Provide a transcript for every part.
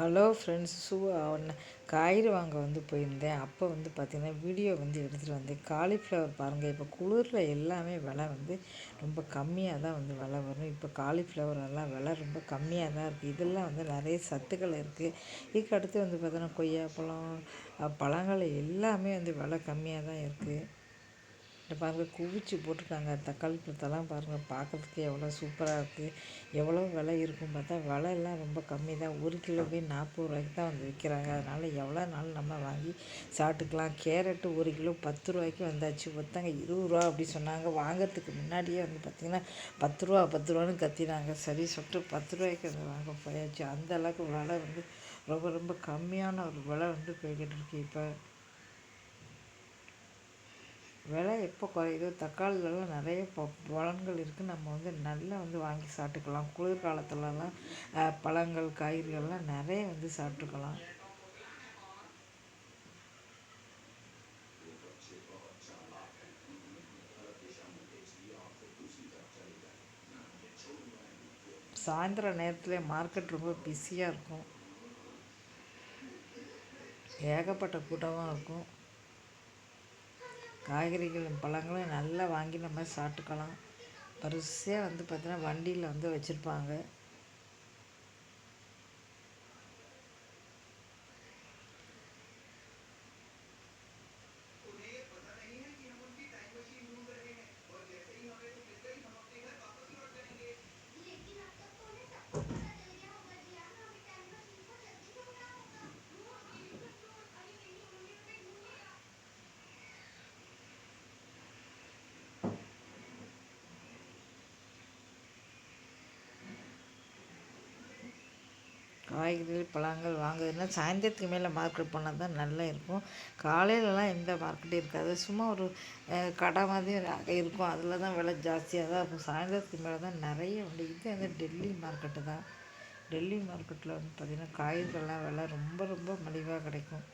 Hello friends shoe ஒன்று காய்கறி வாங்க வந்து போயிருந்தேன். அப்போ வந்து பார்த்திங்கன்னா வீடியோ வந்து எடுத்துகிட்டு வந்தேன். காலிஃப்ளவர் பாருங்கள் இப்போ குளிரில் எல்லாமே விலை வந்து ரொம்ப கம்மியாக தான் வந்து விலை வரும். இப்போ காலிஃப்ளவர் எல்லாம் விலை ரொம்ப கம்மியாக தான் இருக்குது இதெல்லாம் வந்து நிறைய சத்துக்கள் இருக்குது இதுக்கு அடுத்து வந்து பார்த்தோன்னா கொய்யாப்பழம் பழங்கள் எல்லாமே வந்து விலை கம்மியாக தான் இருக்குது இந்த பாருங்கள் குவிச்சு போட்டிருக்காங்க. தக்காளி பழத்தெல்லாம் பாருங்கள் பார்க்குறதுக்கு எவ்வளோ சூப்பராக இருக்குது எவ்வளோ விலை இருக்கும் பார்த்தா விலையெல்லாம் ரொம்ப கம்மி தான். ஒரு கிலோவே நாற்பது ரூபாய்க்கு தான் வந்து விற்கிறாங்க. அதனால் எவ்வளோ நாள் நம்ம வாங்கி சாப்பிட்டுக்கலாம். கேரட்டு ஒரு கிலோ பத்து ரூபாய்க்கு வந்தாச்சு. ஒருத்தங்க இருபது ரூபா அப்படி சொன்னாங்க. வாங்கிறதுக்கு முன்னாடியே வந்து பார்த்திங்கன்னா பத்து ரூபா பத்து ரூபான்னு கத்தினாங்க. சரி சொல்லிட்டு பத்து ரூபாய்க்கு வந்து வாங்க போயாச்சு. அந்த அளவுக்கு விலை வந்து ரொம்ப ரொம்ப கம்மியான ஒரு விலை வந்து போய்கிட்டு இருக்கு. இப்போ விலை எப்போ குறையுதோ தக்காளிலலாம் நிறைய ப பலன்கள் இருக்குது நம்ம வந்து நல்லா வந்து வாங்கி சாப்பிட்டுக்கலாம். குளிர்காலத்துலலாம் பழங்கள் காய்கறிகள்லாம் நிறைய வந்து சாப்பிட்டுக்கலாம். சாயந்தர நேரத்தில் மார்க்கெட் ரொம்ப பிஸியாக இருக்கும். ஏகப்பட்ட கூட்டமாக இருக்கும். காய்கறிகளும் பழங்களும் நல்லா வாங்கி நம்ம சாப்பிட்டுக்கலாம். வரிசையாக வந்து பார்த்திங்கன்னா வண்டியில் வந்து வச்சுருப்பாங்க. காய்கறிகள் பழங்கள் வாங்குறதுனா சாயந்தரத்துக்கு மேலே மார்க்கெட் போனால் தான் நல்லா இருக்கும். காலையிலலாம் எந்த மார்க்கெட்டும் இருக்காது. சும்மா ஒரு கடை மாதிரி இருக்கும். அதில் தான் விலை ஜாஸ்தியாக தான் இருக்கும். சாயந்தரத்துக்கு மேலே தான் நிறைய உண்டு. இது வந்து டெல்லி மார்க்கெட்டு தான். டெல்லி மார்க்கெட்டில் வந்து பார்த்திங்கன்னா காய்கறிகள்லாம் விலை ரொம்ப ரொம்ப மலிவாக கிடைக்கும்.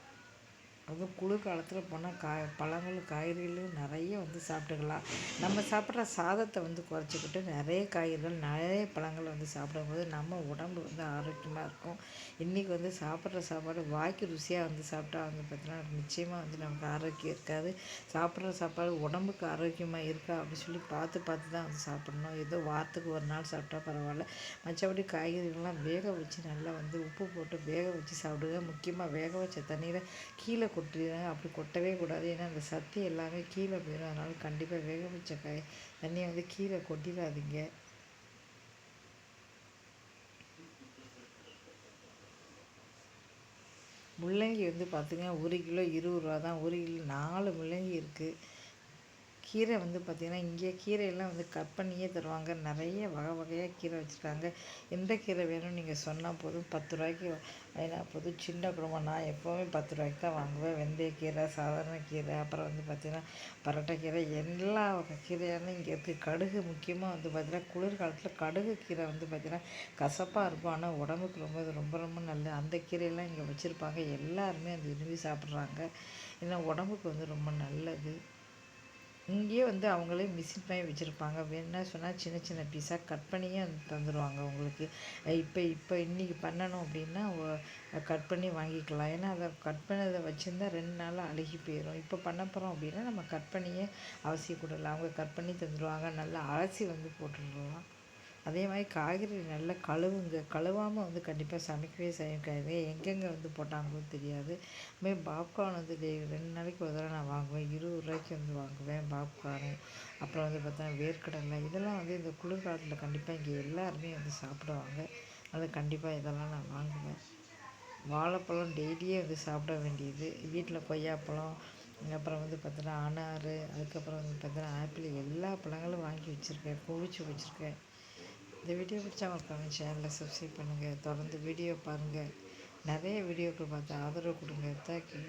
அதுவும் குளிர் காலத்தில் போனால் காய் பழங்கள் காய்கறிகளும் நிறைய வந்து சாப்பிட்டுக்கலாம். நம்ம சாப்பிட்ற சாதத்தை வந்து குறைச்சிக்கிட்டு நிறைய காய்கறிகள் நிறைய பழங்கள் வந்து சாப்பிடும்போது நம்ம உடம்பு வந்து ஆரோக்கியமாக இருக்கும். இன்றைக்கி வந்து சாப்பிட்ற சாப்பாடு வாய்க்கு ருசியாக வந்து சாப்பிட்டா வந்து பார்த்தீங்கன்னா நிச்சயமாக வந்து நமக்கு ஆரோக்கியம் இருக்காது. சாப்பிட்ற சாப்பாடு உடம்புக்கு ஆரோக்கியமாக இருக்கா அப்படின்னு சொல்லி பார்த்து பார்த்து தான் வந்து சாப்பிடணும். ஏதோ வாரத்துக்கு ஒரு நாள் சாப்பிட்டா பரவாயில்ல. மற்றபடி காய்கறிகள்லாம் வேக வச்சு நல்லா வந்து உப்பு போட்டு வேக வச்சு சாப்பிடுங்க. முக்கியமாக வேக வச்ச தண்ணீரை கீழே கொட்டிடுறாங்க அப்படி கொட்டவே கூடாது. ஏன்னா அந்த சத்து எல்லாமே கீழே போயிடும் அதனால் கண்டிப்பாக வேக வச்ச காய் தண்ணியை வந்து கீழே கொட்டிடாதீங்க. முள்ளங்கி வந்து பார்த்திங்கன்னா ஒரு கிலோ இருபது ரூபா தான் ஒரு கிலோ நாலு முள்ளங்கி இருக்குது கீரை வந்து பார்த்திங்கன்னா இங்கே கீரையெல்லாம் வந்து கட் பண்ணியே தருவாங்க. நிறைய வகை வகையாக கீரை வச்சுருக்காங்க. எந்த கீரை வேணும்னு நீங்கள் சொன்னால் போதும். பத்து ரூபாய்க்கு ஏன்னா போதும். சின்ன குடும்பம் நான் எப்போவுமே பத்து ரூபாய்க்கு தான் வாங்குவேன். வெந்தயக்கீரை சாதாரண கீரை அப்புறம் வந்து பார்த்திங்கன்னா கீரை எல்லா வகை கீரையான இங்கே இருக்குது கடுகு முக்கியமாக வந்து பார்த்திங்கன்னா குளிர்காலத்தில் கடுகு கீரை வந்து பார்த்திங்கன்னா கசப்பாக இருக்கும். ஆனால் உடம்புக்கு ரொம்ப ரொம்ப ரொம்ப நல்லது. அந்த கீரையெல்லாம் இங்கே வச்சுருப்பாங்க. எல்லாருமே அது விரும்பி சாப்பிட்றாங்க. ஏன்னா உடம்புக்கு வந்து ரொம்ப நல்லது. இங்கேயே வந்து அவங்களே மிஷின் பண்ணி வச்சுருப்பாங்க. என்ன சொன்னால் சின்ன சின்ன பீஸாக கட் பண்ணியே வந்து தந்துடுவாங்க உங்களுக்கு இப்போ இப்போ இன்றைக்கி பண்ணணும் அப்படின்னா கட் பண்ணி வாங்கிக்கலாம். ஏன்னா அதை கட் பண்ணதை வச்சுருந்தா ரெண்டு நாள் அழுகி போயிடும் இப்போ பண்ண போகிறோம் அப்படின்னா நம்ம கட் பண்ணியே அவசியப்படலாம் அவங்க கட் பண்ணி தந்துடுவாங்க நல்லா அலசி வந்து போட்டுடலாம். அதே மாதிரி காய்கறி நல்லா கழுவுங்க. கழுவாமல் வந்து கண்டிப்பாக சமைக்கவே செய்யாது எங்கெங்கே வந்து போட்டாங்களோ தெரியாது. அதுமாதிரி பாப்கார்ன் வந்து ரெண்டு நாளைக்கு ஒரு தடவை நான் வாங்குவேன். இருபது ரூபாய்க்கு வந்து வாங்குவேன் பாப்கார்னு அப்புறம் வந்து பார்த்தா வேர்க்கடலை. இதெல்லாம் வந்து இந்த குளிர்காலத்தில் கண்டிப்பாக இங்கே எல்லாருமே வந்து சாப்பிடுவாங்க. அது கண்டிப்பாக இதெல்லாம் நான் வாங்குவேன். வாழைப்பழம் டெய்லியே வந்து சாப்பிட வேண்டியது. வீட்டில் கொய்யாப்பழம் அப்புறம் வந்து பார்த்தோன்னா அனாறு அதுக்கப்புறம் வந்து பார்த்தோன்னா ஆப்பிள் எல்லா பழங்களும் வாங்கி வச்சுருக்கேன். குவிச்சு வச்சுருக்கேன். இந்த வீடியோ பிடிச்சா மறக்காம சேனலில் சப்ஸ்கிரைப் பண்ணுங்கள் தொடர்ந்து வீடியோ பாருங்கள் நிறைய வீடியோக்கள் பார்த்து ஆதரவு கொடுங்க. தேங்க்யூ